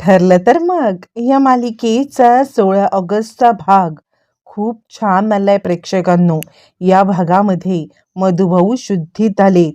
ठरलं तर मग. या मालिकेचा सोळा ऑगस्टचा भाग. खूप छान आलाय प्रेक्षकांनो. या भागामध्ये मधुभाऊ शुद्धीत आले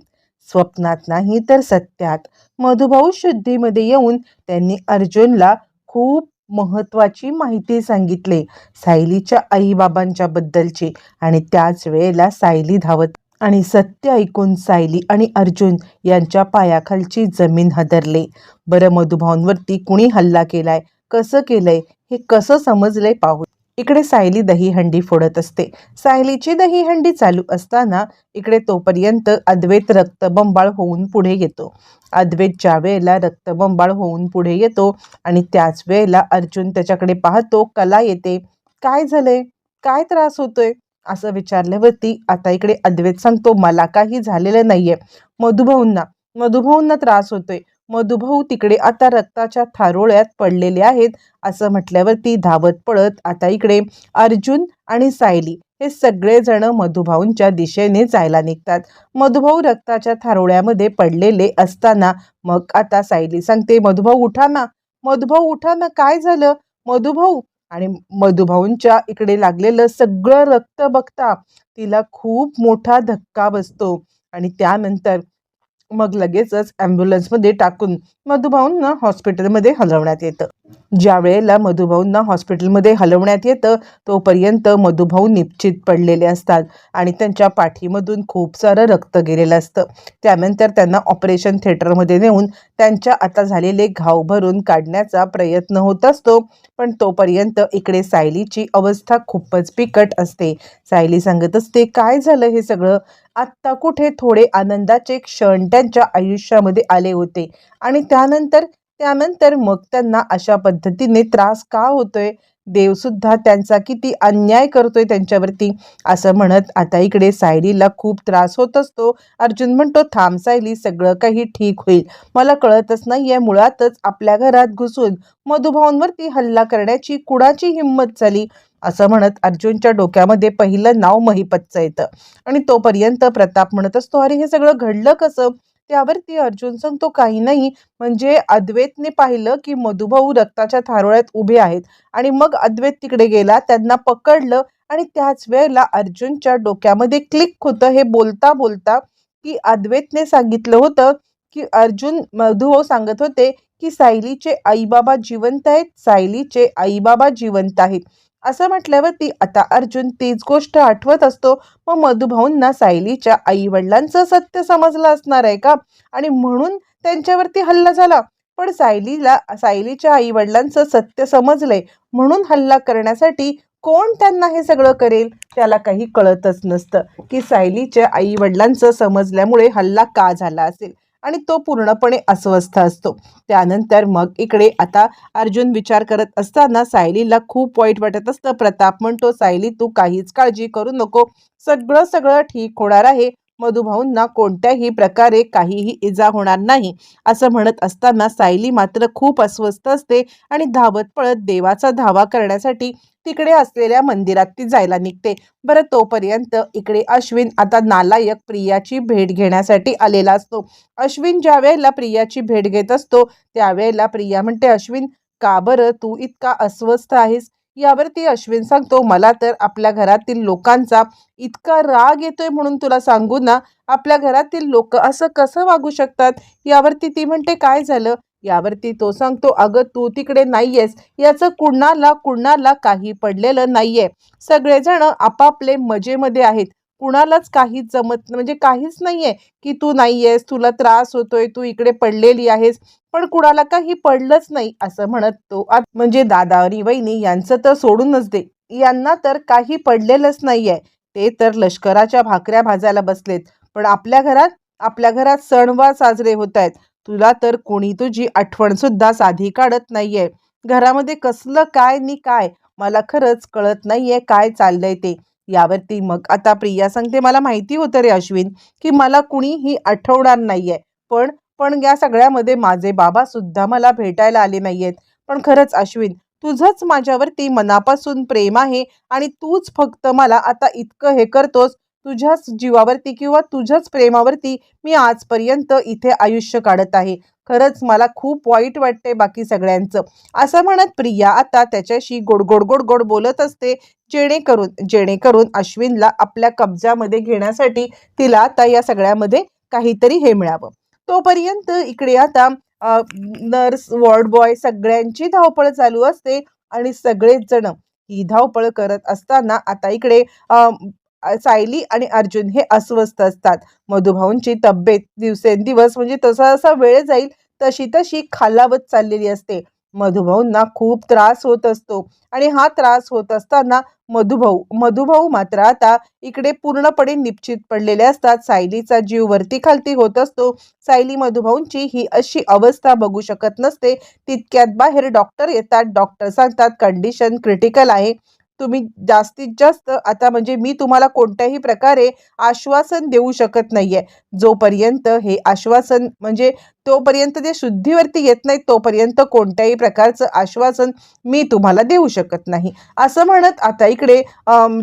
स्वप्नात नाही तर सत्यात. मधुभाऊ शुद्धीमध्ये येऊन त्यांनी अर्जुनला खूप महत्वाची माहिती सांगितले. सायलीच्या आईबाबांच्या बद्दलची आणि त्याच वेळेला सायली धावत आणि सत्य ऐकून सायली आणि अर्जुन यांच्या पायाखालची जमीन हदरले. बरं मधुभावांवरती कुणी हल्ला केलाय? कसं केलंय? हे कसं समजलंय पाहू. इकडे सायली दहीहंडी फोडत असते. सायलीची दहीहंडी चालू असताना इकडे तोपर्यंत अद्वैत रक्तबंबाळ होऊन पुढे येतो. अद्वैत ज्या वेळेला रक्तबंबाळ होऊन पुढे येतो आणि त्याच वेळेला अर्जुन त्याच्याकडे पाहतो कला येते. काय झालंय? काय त्रास होतोय? असं विचारल्यावरती आता इकडे अद्वैत सांगतो मला काही झालेलं नाहीये. मधुभाऊंना मधुभाऊंना त्रास होतोय. मधुभाऊ तिकडे आता रक्ताच्या थारोळ्यात पडलेले आहेत. असं म्हटल्यावरती धावत पळत आता इकडे अर्जुन आणि सायली हे सगळेजण मधुभाऊंच्या दिशेने जायला निघतात. मधुभाऊ रक्ताच्या थारोळ्यामध्ये पडलेले असताना मग आता सायली सांगते मधुभाऊ उठा ना. मधुभाऊ उठा ना. काय झालं? मधुभाऊ आणि मधुभाऊंच्या इकडे लागलेलं सगळं रक्त बघता तिला खूप मोठा धक्का बसतो. आणि त्यानंतर मग लगेचच ॲम्ब्युलन्समध्ये टाकून मधुभाऊंना हॉस्पिटलमध्ये हलवण्यात येतं. ज्या वेळेला मधुभाऊंना हॉस्पिटलमध्ये हलवण्यात येतं तोपर्यंत मधुभाऊ निश्चित पडलेले असतात आणि त्यांच्या पाठीमधून खूप सारं रक्त गेलेलं असतं. त्यानंतर त्यांना ऑपरेशन थिएटरमध्ये नेऊन त्यांच्या आता झालेले घाव भरून काढण्याचा प्रयत्न होत असतो पण तोपर्यंत इकडे सायलीची अवस्था खूपच बिकट असते. सायली सांगत असते काय झालं हे सगळं? आत्ता कुठे थोडे आनंदाचे क्षण त्यांच्या आयुष्यामध्ये आले होते. आणि त्यानंतर त्यानंतर मग त्यांना अशा पद्धतीने त्रास का होतोय? देवसुद्धा त्यांचा किती अन्याय करतोय त्यांच्यावरती? असं म्हणत आता इकडे सायलीला खूप त्रास होत असतो. अर्जुन म्हणतो थांब सायली सगळं काही ठीक होईल. मला कळतच नाहीये मुळातच आपल्या घरात घुसून मधुभावांवरती हल्ला करण्याची कुणाची हिंमत झाली? असं म्हणत अर्जुनच्या डोक्यामध्ये पहिलं नाव महिपतचं येतं. आणि तोपर्यंत प्रताप म्हणत असतो अरे हे सगळं घडलं कसं? त्यावरती अर्जुन सांगतो काही नाही. म्हणजे अद्वैतने पाहिलं की मधुभाऊ रक्ताच्या थारोळ्यात उभे आहेत. आणि मग अद्वैत तिकडे गेला त्यांना पकडलं आणि त्याच वेळेला अर्जुनच्या डोक्यामध्ये क्लिक होतं. हे बोलता बोलता की अद्वैतने सांगितलं होतं की अर्जुन मधुभाऊ सांगत होते की सायलीचे आईबाबा जिवंत आहेत सायलीचे आईबाबा जिवंत आहेत. असं म्हटल्यावरती आता अर्जुन तीच गोष्ट आठवत असतो. मग मधुभाऊंना सायलीच्या आई वडिलांचं सत्य समजलं असणार आहे का? आणि म्हणून त्यांच्यावरती हल्ला झाला. पण सायलीला सायलीच्या आई वडिलांचं सत्य समजलंय. म्हणून हल्ला करण्यासाठी कोण त्यांना हे सगळं करेल? त्याला काही कळतच नसतं. की सायलीच्या आई वडिलांचं समजल्यामुळे हल्ला का झाला असेल? आणि तो पूर्णपणे अस्वस्थ असतो. त्यानंतर मग इकडे आता अर्जुन विचार करत असताना सायलीला खूप वाईट वाटत असतं. प्रताप म्हणतो सायली तू काहीच काळजी करू नको. सगळं सगळं ठीक होणार आहे. मधुभाऊंना कोणत्याही प्रकारे काहीही इजा होणार नाही असं म्हणत असताना सायली मात्र खूप अस्वस्थ असते आणि धावत पळत देवाचा धावा करण्यासाठी तिकडे असलेल्या मंदिरात ती जायला निघते. बरं तोपर्यंत इकडे अश्विन आता नालायक प्रियाची भेट घेण्यासाठी आलेला असतो. अश्विन ज्या वेळेला प्रियाची भेट घेत असतो त्यावेळेला प्रिया म्हणते अश्विन का बरं तू इतका अस्वस्थ आहेस? यावरती अश्विन सांगतो मला तर आपल्या घरातील लोकांचा इतका राग येतोय म्हणून तुला सांगू ना आपल्या घरातील लोक असं कसं वागू शकतात? यावरती ती म्हणते काय झालं? यावरती तो सांगतो अगं तू तिकडे नाहीयेस. याचं कुणाला कुणाला काही पडलेलं नाहीये. सगळेजण आपापले मजेमध्ये आहेत. कुणालाच काहीच जमत म्हणजे काहीच नाही आहे की तू नाही आहेस तुला त्रास होतोय तू इकडे पडलेली आहेस पण कुणाला काही पडलंच नाही असं म्हणत तो. म्हणजे दादा आणि वहिनी यांचं तर सोडूनच दे. यांना तर काही पडलेलंच नाही आहे ते तर लष्कराच्या भाकऱ्या भाजायला बसलेत. पण आपल्या घरात आपल्या घरात सणवार साजरे होत आहेत. तुला तर कोणी तुझी आठवण सुद्धा साधी काढत नाहीये. घरामध्ये कसलं काय नि काय? मला खरंच कळत नाहीये काय चाललंय ते. यावरती मग आता प्रिया सांगते मला माहिती होतं रे अश्विन की मला कुणीही आठवणार नाहीये. पण पण या सगळ्यामध्ये माझे बाबा सुद्धा मला भेटायला आले नाहीयेत. पण खरंच अश्विन तुझंच माझ्यावरती मनापासून प्रेम आहे आणि तूच फक्त मला आता इतकं हे करतोस तुझ्याच जीवावरती किंवा तुझ्याच प्रेमावरती मी आजपर्यंत इथे आयुष्य काढत आहे. खरंच मला खूप वाईट वाटते बाकी सगळ्यांचं. असं म्हणत प्रिया आता त्याच्याशी गोड गोड गोड गोड बोलत असते. जेणेकरून जेणेकरून अश्विनला आपल्या कब्जामध्ये घेण्यासाठी तिला आता या सगळ्यामध्ये काहीतरी हे मिळावं. तोपर्यंत इकडे आता नर्स वॉर्ड बॉय सगळ्यांची धावपळ चालू असते आणि सगळेच जण ही धावपळ करत असताना आता इकडे सायली आणि अर्जुन हे अस्वस्थ असतात. मधुभाऊंची तब्येत दिवसेंदिवस म्हणजे तसा जसा वेळ जाईल तशी तशी खालावत चाललेली असते. मधुभाऊंना खूप त्रास होत असतो आणि हा त्रास होत असताना मधुभाऊ मधुभाऊ मात्र आता इकडे पूर्णपणे निश्चित पडलेले असतात. सायलीचा जीव वरती खालती होत असतो. सायली मधुभाऊंची ही अशी अवस्था बघू शकत नसते. तितक्यात बाहेर डॉक्टर येतात. डॉक्टर सांगतात कंडिशन क्रिटिकल आहे. तुम्ही जास्तीत जास्त आता म्हणजे मी तुम्हाला कोणत्याही प्रकारे आश्वासन देऊ शकत नाही आहे जोपर्यंत हे आश्वासन म्हणजे तोपर्यंत ते शुद्धीवरती येत नाही तोपर्यंत कोणत्याही प्रकारचं आश्वासन मी तुम्हाला देऊ शकत नाही. असं म्हणत आता इकडे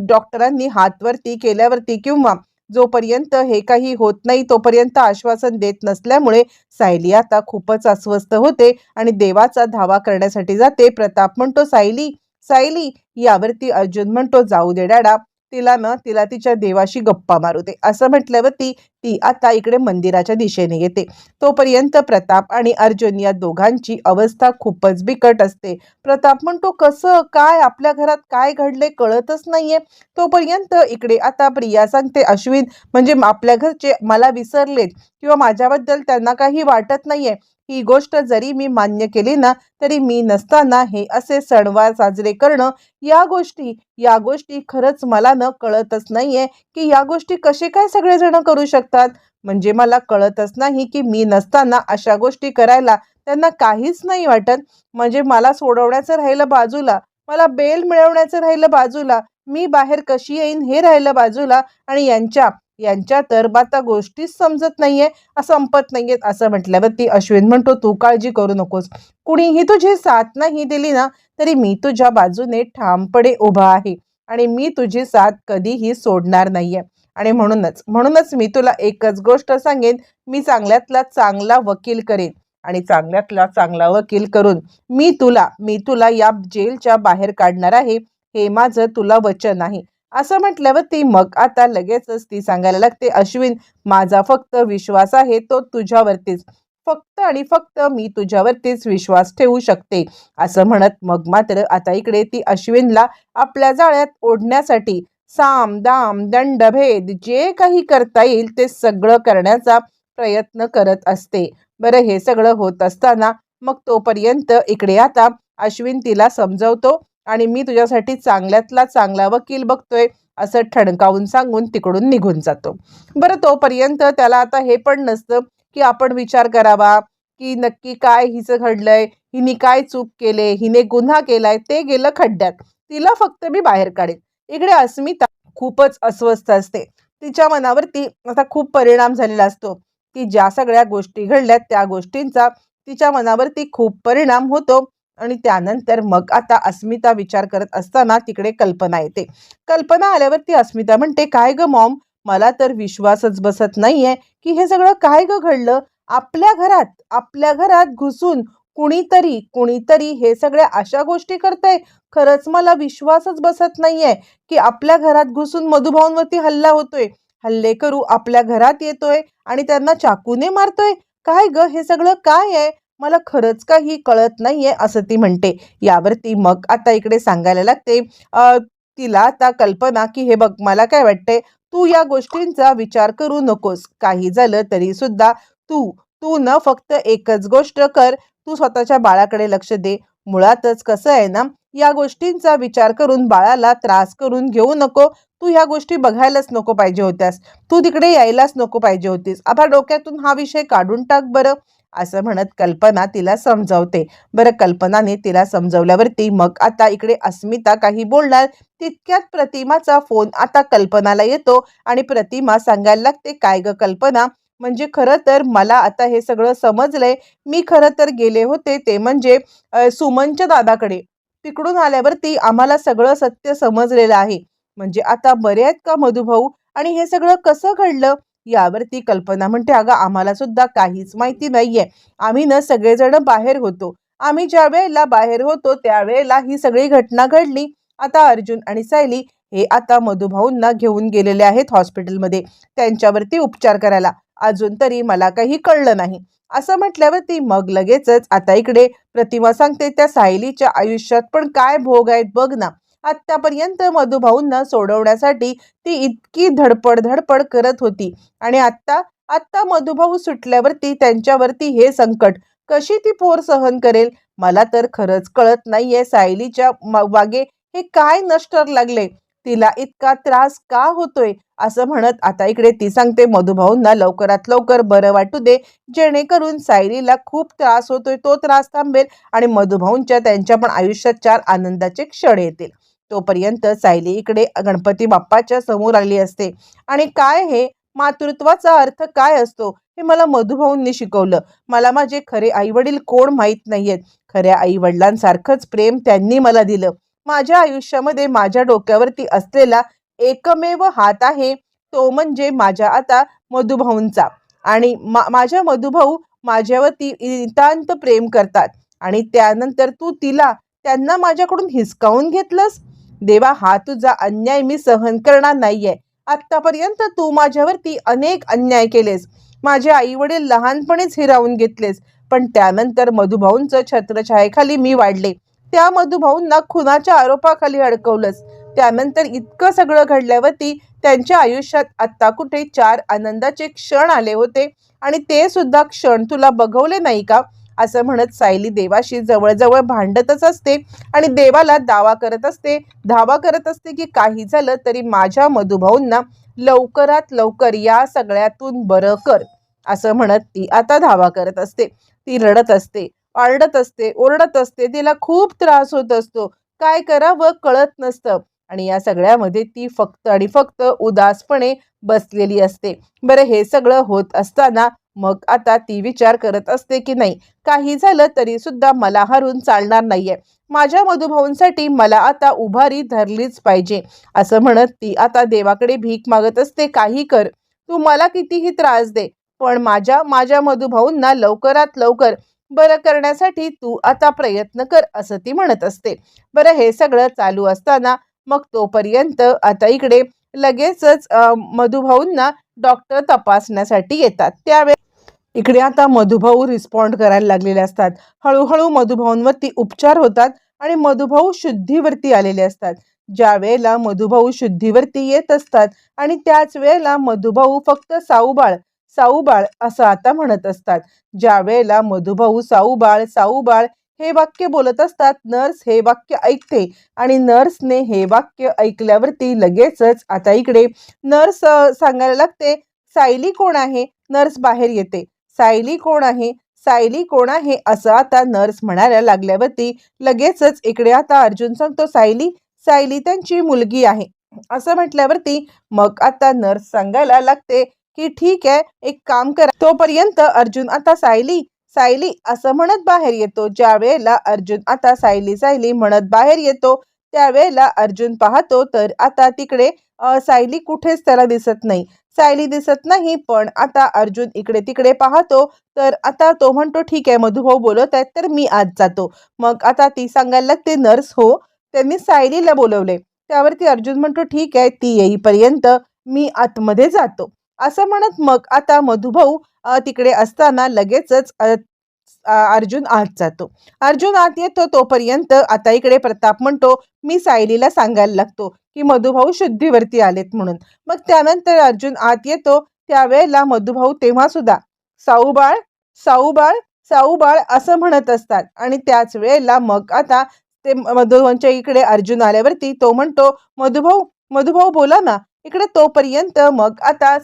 डॉक्टरांनी हातवरती केल्यावरती किंवा जोपर्यंत हे काही होत नाही तोपर्यंत आश्वासन देत नसल्यामुळे सायली आता खूपच अस्वस्थ होते आणि देवाचा धावा करण्यासाठी जाते. प्रताप म्हणतो सायली सायली यावरती अर्जुन म्हणतो जाऊ दे डॅडा तिला ना तिला तिच्या देवाशी गप्पा मारू दे. असं म्हटल्यावरती ती आता इकडे मंदिराच्या दिशेने येते. तोपर्यंत प्रताप आणि अर्जुन या दोघांची अवस्था खूपच बिकट असते. प्रताप म्हणतो कसं? काय? आपल्या घरात काय घडले कळतच नाहीये. तोपर्यंत इकडे आता प्रिया सांगते अश्विन म्हणजे आपल्या घरचे मला विसरलेत किंवा माझ्याबद्दल त्यांना काही वाटत नाहीये. ही गोष्ट जरी मी मान्य केली ना तरी मी नसताना हे असे सणवार साजरे करणं या गोष्टी या गोष्टी खरंच मला न कळतच नाहीये की या गोष्टी कसे काय सगळेजण करू शकतात. म्हणजे मला कळतच नाही की मी नसताना अशा गोष्टी करायला त्यांना काहीच नाही वाटत. म्हणजे मला सोडवण्याचं राहिलं बाजूला मला बेल मिळवण्याचं राहिलं बाजूला मी बाहेर कशी येईन हे राहिलं बाजूला आणि यांच्या यांच्या तर आता गोष्टीच समजत नाहीये संपत नाहीये असं म्हटल्यावर ती अश्विन म्हणतो तू काळजी करू नकोस. कुणीही तुझी साथ नाही दिली ना तरी मी तुझ्या बाजूने ठामपणे उभा आहे आणि मी तुझी साथ कधीही सोडणार नाहीये. आणि म्हणूनच म्हणूनच मी तुला एकच गोष्ट सांगेन मी चांगल्यातला चांगला वकील करेन. आणि चांगल्यातला चांगला वकील करून मी तुला मी तुला या जेलच्या बाहेर काढणार आहे हे माझं तुला वचन आहे. असं म्हटल्यावर ती मग आता लगेचच ती सांगायला लागते अश्विन माझा फक्त विश्वास आहे तो तुझ्यावरतीच. फक्त आणि फक्त मी तुझ्यावरतीच विश्वास ठेवू शकते. असं म्हणत मग मात्र आता इकडे ती अश्विनला आपल्या जाळ्यात ओढण्यासाठी साम दाम दंडभेद जे काही करता येईल ते सगळं करण्याचा प्रयत्न करत असते. बरं हे सगळं होत असताना मग तोपर्यंत इकडे आता अश्विन तिला समजवतो आणि मी तुझ्यासाठी चांगल्यातला चांगला वकील बघतोय असं ठणकावून सांगून तिकडून निघून जातो. बरं तोपर्यंत त्याला आता हे पण नसतं की आपण विचार करावा की नक्की काय हिचं घडलंय हिने काय चूक केले हिने गुन्हा केलाय ते गेलं खड्ड्यात. तिला फक्त मी बाहेर काढेन. इकडे अस्मिता खूपच अस्वस्थ असते. तिच्या मनावरती आता खूप परिणाम झालेला असतो. की ज्या सगळ्या गोष्टी घडल्यात त्या गोष्टींचा तिच्या मनावरती खूप परिणाम होतो. आणि त्यानंतर मग आता अस्मिता विचार करत असताना तिकडे कल्पना येते. कल्पना आल्यावर ती अस्मिता म्हणते काय ग मॉम? मला तर विश्वासच बसत नाहीये की हे सगळं काय ग घडलं? आपल्या घरात आपल्या घरात घुसून कुणीतरी कुणीतरी हे सगळ्या अशा गोष्टी करतंय? खरंच मला विश्वासच बसत नाहीये की आपल्या घरात घुसून मधुभाऊंवरती हल्ला होतोय. हल्ले करू आपल्या घरात येतोय आणि त्यांना चाकूने मारतोय. काय ग? हे सगळं काय आहे? मला खरंच काही कळत नाहीये असं ती म्हणते. यावरती मग आता इकडे सांगायला लागते तिला आता कल्पना की हे बघ मला काय वाटतंय तू या गोष्टींचा विचार करू नकोस. काही झालं तरी सुद्धा तू तू न फक्त एकच गोष्ट कर तू स्वतःच्या बाळाकडे लक्ष दे. मुळातच कसं आहे ना या गोष्टींचा विचार करून बाळाला त्रास करून घेऊ नको. तू ह्या गोष्टी बघायलाच नको पाहिजे होत्यास. तू तिकडे यायलाच नको पाहिजे होतीस. आता डोक्यातून हा विषय काढून टाक बरं. असं म्हणत कल्पना तिला समजावते. बरं कल्पनाने तिला समजवल्यावरती मग आता इकडे अस्मिता काही बोलणार. तितक्यात प्रतिमाचा फोन आता कल्पनाला येतो आणि प्रतिमा सांगायला लागते काय ग कल्पना? म्हणजे खरं तर मला आता हे सगळं समजलंय. मी खरं तर गेले होते ते म्हणजे सुमनच्या दादाकडे. तिकडून आल्यावरती आम्हाला सगळं सत्य समजलेलं आहे. म्हणजे आता बरे आहेत का मधुभाऊ? आणि हे सगळं कसं घडलं? यावरती कल्पना म्हणते अगं आम्हाला सुद्धा काहीच माहिती नाहीये. आम्ही ना सगळेजण बाहेर होतो. आम्ही ज्या वेळेला बाहेर होतो त्यावेळेला ही सगळी घटना घडली. आता अर्जुन आणि सायली हे आता मधुभाऊंना घेऊन गेलेले आहेत हॉस्पिटलमध्ये. त्यांच्यावरती उपचार करायला. अजून तरी मला काही कळलं नाही. असं म्हटल्यावरती मग लगेचच आता इकडे. प्रतिमा सांगते त्या सायलीच्या आयुष्यात पण काय भोग आहेत बघ ना. आत्तापर्यंत मधुभाऊंना सोडवण्यासाठी ती इतकी धडपड धडपड करत होती. आणि आत्ता आत्ता मधुभाऊ सुटल्यावरती त्यांच्यावरती हे संकट कशी ती पोर सहन करेल? मला तर खरंच कळत नाहीये सायलीच्या मागे हे काय नष्टर लागले? तिला इतका त्रास का होतोय? असं म्हणत आता इकडे ती सांगते मधुभाऊंना लवकरात लवकर बरं वाटू दे. जेणेकरून सायलीला खूप त्रास होतोय तो त्रास थांबेल आणि मधुभाऊंच्या त्यांच्या पण आयुष्यात चार आनंदाचे क्षण येतील. तोपर्यंत सायली इकडे गणपती बाप्पाच्या समोर आली असते. आणि काय हे? मातृत्वाचा अर्थ काय असतो? हे मला मधुभाऊंनी शिकवलं. मला माझे खरे आईवडील कोण माहीत नाहीयेत. खऱ्या आईवडिलांसारखंच प्रेम त्यांनी मला दिलं. माझ्या आयुष्यामध्ये माझ्या डोक्यावरती असलेला एकमेव हात आहे तो म्हणजे माझ्या आता मधुभाऊंचा. आणि मा माझ्या मधुभाऊ माझ्यावरती नितांत प्रेम करतात. आणि त्यानंतर तू तिला त्यांना माझ्याकडून हिसकावून घेतलंस? देवा हा तुझा अन्याय मी सहन करणार नाहीये. आत्तापर्यंत तू माझ्यावरती अनेक अन्याय केलेस. माझे आई वडील लहानपणीच हिरावून घेतलेस. पण त्यानंतर मधुभाऊंचं छत्रछायेखाली मी वाढले. त्या मधुभाऊंना खुनाच्या आरोपाखाली अडकवलंस. त्यानंतर इतकं सगळं घडल्यावरती त्यांच्या आयुष्यात आत्ता कुठे चार आनंदाचे क्षण आले होते. आणि ते सुद्धा क्षण तुला बघवले नाही का? असं म्हणत सायली देवाशी जवळजवळ भांडतच असते आणि देवाला दावा करत असते धावा करत असते की काही झालं तरी माझ्या मधुभाऊंना लवकरात लवकर या सगळ्यातून बरं कर असं म्हणत ती आता धावा करत असते. ती रडत असते आरडत असते ओरडत असते तिला खूप त्रास होत असतो. काय करावं कळत नसतं आणि या सगळ्यामध्ये ती फक्त आणि फक्त उदासपणे बसलेली असते. बरं हे सगळं होत असताना मग आता ती विचार करत असते की नाही काही झालं तरी सुद्धा मला हरून चालणार नाहीये. माझ्या मधुभाऊंसाठी मला आता उभारी धरलीच पाहिजे. असं म्हणत ती आता देवाकडे भीक मागत असते काही कर तू मला कितीही त्रास दे पण माझ्या माझ्या मधुभाऊंना लवकरात लवकर बरं करण्यासाठी तू आता प्रयत्न कर असं ती म्हणत असते. बरं हे सगळं चालू असताना मग तोपर्यंत आता इकडे लगेचच मधुभाऊंना डॉक्टर तपासण्यासाठी येतात. त्यावेळेस इकडे आता मधुभाऊ रिस्पॉन्ड करायला लागलेले असतात. हळूहळू मधुभाऊंवरती उपचार होतात आणि मधुभाऊ शुद्धीवरती आलेले असतात. ज्या वेळेला मधुभाऊ शुद्धीवरती येत असतात आणि त्याच वेळेला मधुभाऊ फक्त साऊबाळ साऊबाळ असं आता म्हणत असतात. ज्या वेळेला मधुभाऊ साऊबाळ साऊबाळ हे वाक्य बोलत असतात नर्स हे वाक्य ऐकते आणि नर्सने हे वाक्य ऐकल्यावरती लगेचच आता इकडे नर्स सांगायला लागते सायली कोण आहे? नर्स बाहेर येते. सायली कोण आहे? सायली कोण आहे? असं आता नर्स म्हणायला लागल्यावरती लगेचच इकडे आता अर्जुन सांगतो सायली सायली त्यांची मुलगी आहे. असं म्हटल्यावरती मग आता नर्स सांगायला लागते की ठीक आहे एक काम करा. तोपर्यंत अर्जुन आता सायली सायली असं म्हणत बाहेर येतो. ज्या वेळेला अर्जुन आता सायली सायली म्हणत बाहेर येतो त्यावेळेला अर्जुन पाहतो तर आता तिकडे सायली कुठेच त्याला दिसत नाही. सायली दिसत नाही पण आता अर्जुन इकडे तिकडे पाहतो तर आता तो म्हणतो ठीक आहे मधुभाऊ बोलत आहेत तर मी आज जातो. मग आता ती सांगायला लागते नर्स हो. त्यांनी सायलीला बोलवले. त्यावरती अर्जुन म्हणतो ठीक आहे ती येईपर्यंत मी आतमध्ये जातो. असं म्हणत मग आता मधुभाऊ तिकडे असताना लगेचच अर्जुन आत जातो. अर्जुन आत येतो तोपर्यंत आता इकडे प्रताप म्हणतो मी सायलीला सांगायला लागतो की मधुभाऊ शुद्धीवरती आलेत म्हणून. मग त्यानंतर अर्जुन आत येतो त्यावेळेला मधुभाऊ तेव्हा सुद्धा साऊबाळ साऊबाळ साऊबाळ असं म्हणत असतात. आणि त्याच वेळेला मग आता ते मधुभाऊंच्या इकडे अर्जुन आल्यावरती तो म्हणतो मधुभाऊ मधुभाऊ बोला ना इकडे तोपर्यंत मग आता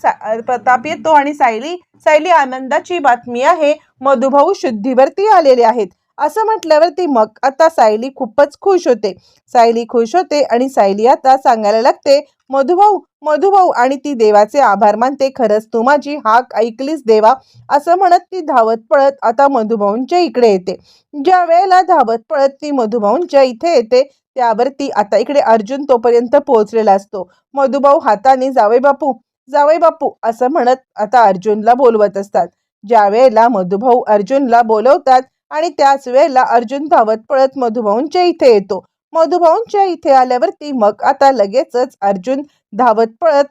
प्रताप येतो आणि सायली सायली आनंदाची बातमी आहे मधुभाऊ शुद्धीवरती आलेले आहेत. असं म्हटल्यावरती मग आता सायली खूपच खुश होते. सायली खुश होते आणि सायली आता सांगायला लागते मधुभाऊ मधुभाऊ आणि ती देवाचे आभार मानते. खरंच तू माझी हाक ऐकलीस देवा असं म्हणत ती धावत पळत आता मधुभाऊंच्या इकडे येते. ज्या वेळेला धावत पळत ती मधुभाऊंच्या इथे येते त्यावर ती आता इकडे अर्जुन तोपर्यंत पोहोचलेला असतो. मधुभाऊ हाताने जावे बापू जावे बापू असं म्हणत आता अर्जुनला बोलवत असतात. ज्या वेळेला मधुभाऊ अर्जुनला बोलवतात आणि त्याच वेळेला अर्जुन धावत पळत मधुभाऊंच्या इथे येतो. मधुभाऊंच्या इथे आल्यावरती मग आता लगेचच अर्जुन धावत पळत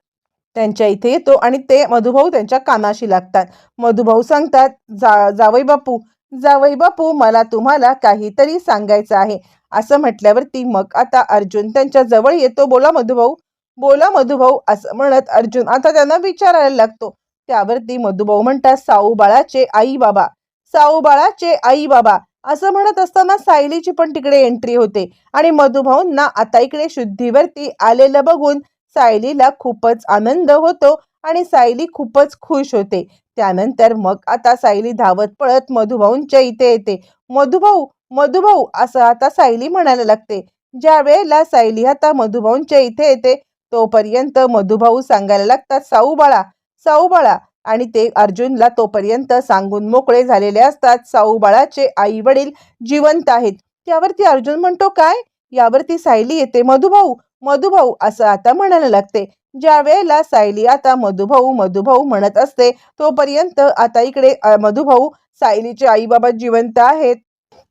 त्यांच्या इथे येतो आणि ते मधुभाऊ त्यांच्या कानाशी लागतात. मधुभाऊ सांगतात जा जावई बापू जावई बापू मला तुम्हाला काहीतरी सांगायचं आहे. असं म्हटल्यावरती मग आता अर्जुन त्यांच्या जवळ येतो. बोला मधुभाऊ बोला मधुभाऊ असं म्हणत अर्जुन आता त्यांना विचारायला लागतो. त्यावरती मधुभाऊ म्हणतात साऊ बाळाचे आई बाबा साऊ बाळाचे आई बाबा असं म्हणत असताना सायलीची पण तिकडे एंट्री होते. आणि मधुभाऊंना आता इकडे शुद्धीवरती आलेलं बघून सायलीला खूपच आनंद होतो आणि सायली खूपच खुश होते. त्यानंतर मग आता सायली धावत पळत मधुभाऊंच्या इथे येते. मधुभाऊ मधुभाऊ असं आता सायली म्हणायला लागते. ज्या वेळेला सायली आता मधुभाऊंच्या इथे येते तोपर्यंत मधुभाऊ सांगायला लागतात साऊ बाळा साऊ बाळा आणि ते अर्जुनला तोपर्यंत सांगून मोकळे झालेले असतात. साऊ बाळाचे आई वडील जिवंत आहेत. त्यावरती अर्जुन म्हणतो काय? यावरती सायली येते मधुभाऊ. मधुभाऊ असं आता म्हणायला लागते. ज्या वेळेला सायली आता मधुभाऊ मधुभाऊ म्हणत असते तोपर्यंत आता इकडे मधुभाऊ सायलीचे आई बाबा जिवंत आहेत.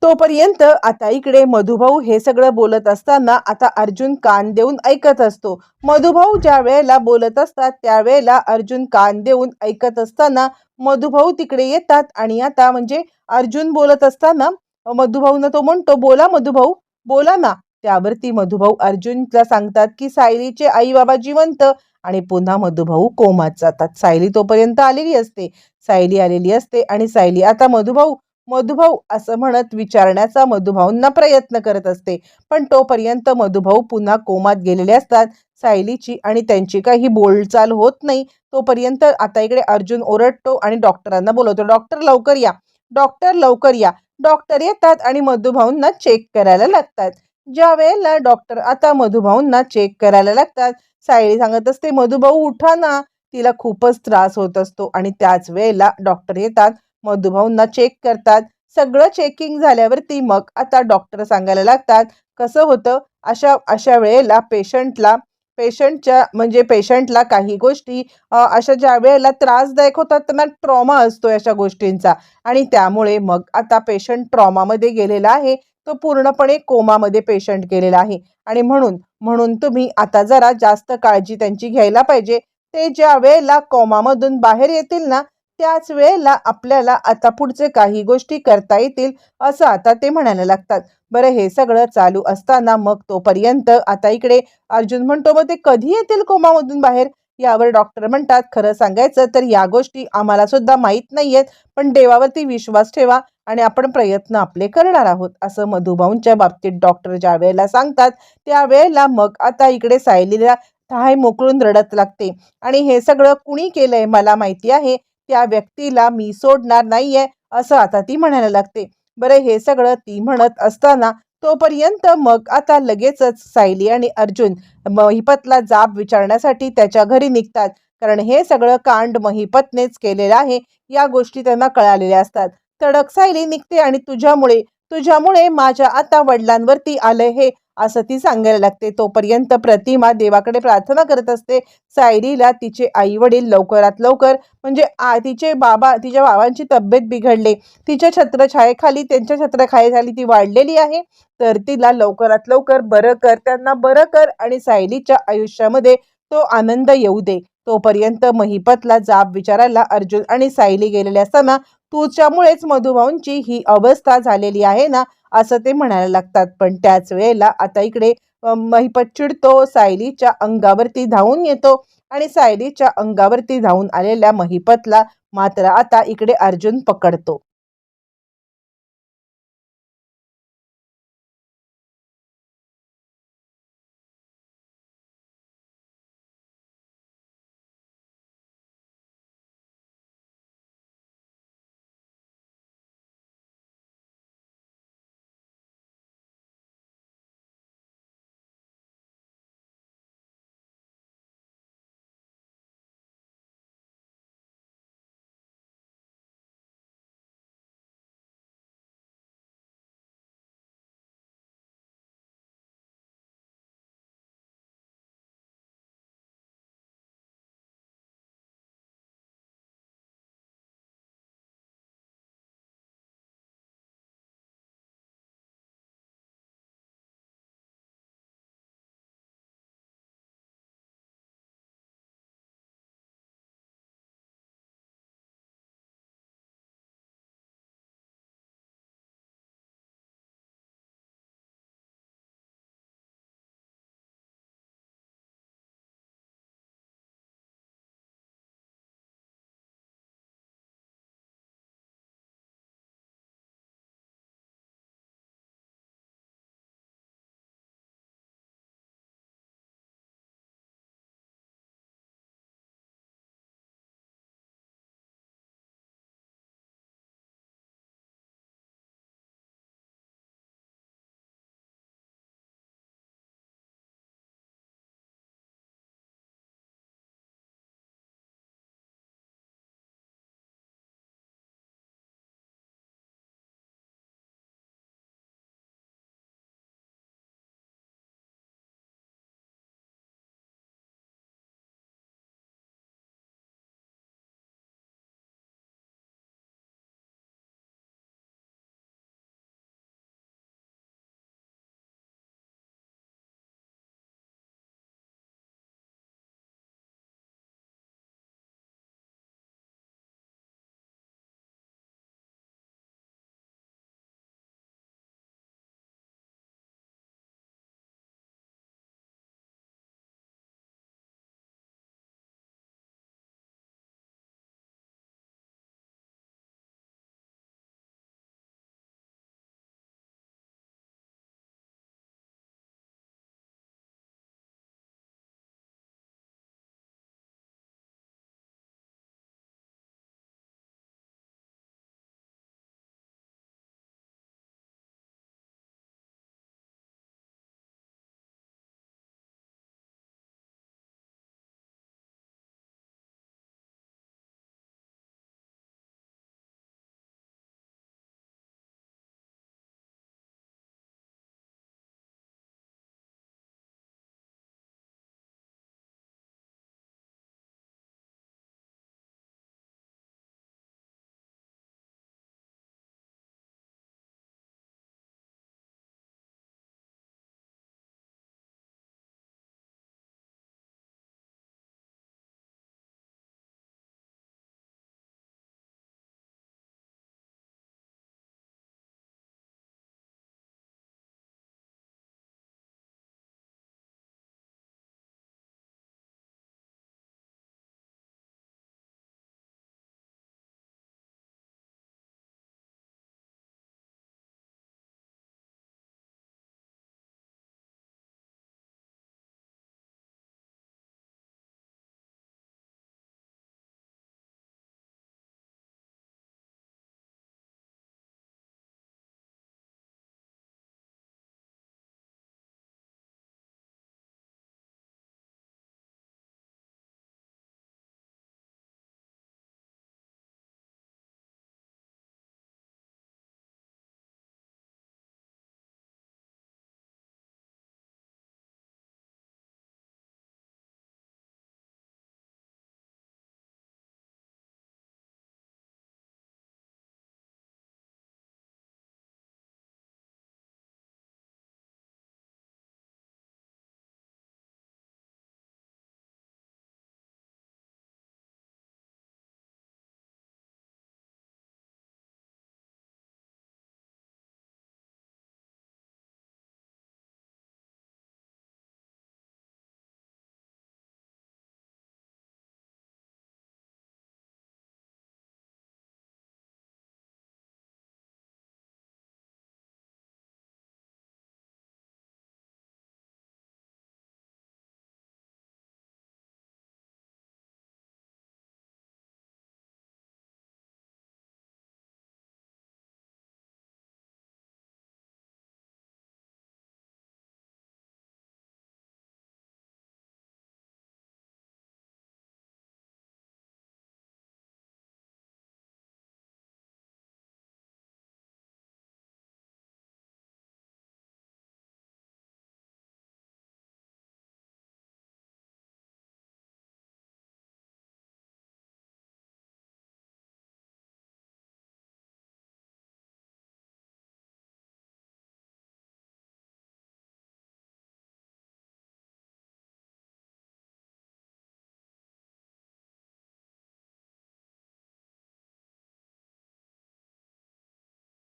तोपर्यंत आता इकडे मधुभाऊ हे सगळं बोलत असताना आता अर्जुन कान देऊन ऐकत असतो. मधुभाऊ ज्या वेळेला बोलत असतात त्यावेळेला अर्जुन कान देऊन ऐकत असताना मधुभाऊ तिकडे येतात आणि आता म्हणजे अर्जुन बोलत असताना मधुभाऊनं तो म्हणतो बोला मधुभाऊ बोला ना. त्यावरती मधुभाऊ अर्जुनला सांगतात की सायलीचे आई बाबा जिवंत. आणि पुन्हा मधुभाऊ कोमात जातात. सायली तोपर्यंत आलेली असते. सायली आलेली असते आणि सायली आता मधुभाऊ मधुभाऊ असं म्हणत विचारण्याचा मधुभाऊंना प्रयत्न करत असते. पण तोपर्यंत मधुभाऊ पुन्हा कोमात गेलेले असतात. सायलीची आणि त्यांची काही बोलचाल होत नाही. तोपर्यंत आता इकडे अर्जुन ओरडतो आणि डॉक्टरांना बोलवतो डॉक्टर लवकर या. डॉक्टर लवकर या. डॉक्टर येतात आणि मधुभाऊंना चेक करायला लागतात. ज्या वेळेला डॉक्टर आता मधुभाऊंना चेक करायला लागतात सायली सांगत असते मधुभाऊ उठा ना. तिला खूपच त्रास होत असतो आणि त्याच वेळेला डॉक्टर येतात. मधुभाऊंना चेक करतात. सगळं चेकिंग झाल्यावरती मग आता डॉक्टर सांगायला लागतात कसं होतं? अशा अशा वेळेला पेशंटला पेशंटच्या म्हणजे पेशंटला काही गोष्टी अशा ज्या वेळेला त्रासदायक होतात त्यांना ट्रॉमा असतो अशा गोष्टींचा. आणि त्यामुळे मग आता पेशंट ट्रॉमामध्ये गेलेला आहे. तो पूर्णपणे कोमामध्ये पेशंट गेलेला आहे. आणि म्हणून म्हणून तुम्ही आता जरा जास्त काळजी त्यांची घ्यायला पाहिजे. ते ज्या वेळेला कोमामधून बाहेर येतील ना त्याच वेळेला आपल्याला आता पुढचे काही गोष्टी करता येतील असं आता ते म्हणायला लागतात. बरं हे सगळं चालू असताना मग तोपर्यंत आता इकडे अर्जुन म्हणतो मग ते कधी येतील कोमामधून बाहेर? यावर डॉक्टर म्हणतात खरं सांगायचं तर या गोष्टी आम्हाला सुद्धा माहीत नाही आहेत पण देवावरती विश्वास ठेवा आणि आपण प्रयत्न आपले करणार आहोत असं मधुभाऊंच्या बाबतीत डॉक्टर ज्या वेळेला सांगतात त्यावेळेला मग आता इकडे सायलीला थाय मोकळून रडत लागते. आणि हे सगळं कुणी केलंय मला माहिती आहे त्या व्यक्तीला मी सोडणार नाहीये असं आता ती म्हणायला लागते. बरं हे सगळं ती म्हणत असताना तोपर्यंत मग आता लगेचच सायली आणि अर्जुन महिपतला जाब विचारण्यासाठी त्याच्या घरी निघतात. कारण हे सगळं कांड महिपतनेच केलेलं आहे या गोष्टी त्यांना कळालेल्या असतात. तडक सायली निघते आणि तुझ्यामुळे तुझ्यामुळे माझ्या आता वडिलांवरती आलं हे असं ती सांगायला लागते. तोपर्यंत प्रतिमा देवाकडे प्रार्थना करत असते. सायलीला तिचे आई वडील लवकरात लवकर म्हणजे तिचे बाबा तिच्या बाबांची तब्येत बिघडले. तिच्या छत्रछायेखाली त्यांच्या छत्रछायेखाली ती वाढलेली आहे. तर तिला लवकरात लवकर बरं कर त्यांना बरं कर आणि सायलीच्या आयुष्यामध्ये तो आनंद येऊ दे. तोपर्यंत महिपतला जाब विचारायला अर्जुन आणि सायली गेलेले असताना तुझ्यामुळेच मधुभाऊंची ही अवस्था झालेली आहे ना असं ते म्हणायला लागतात. पण त्याच वेळेला आता इकडे महिपत चिडतो सायलीच्या अंगावरती धावून येतो आणि सायलीच्या अंगावरती धावून आलेल्या महिपतला मात्र आता इकडे अर्जुन पकडतो.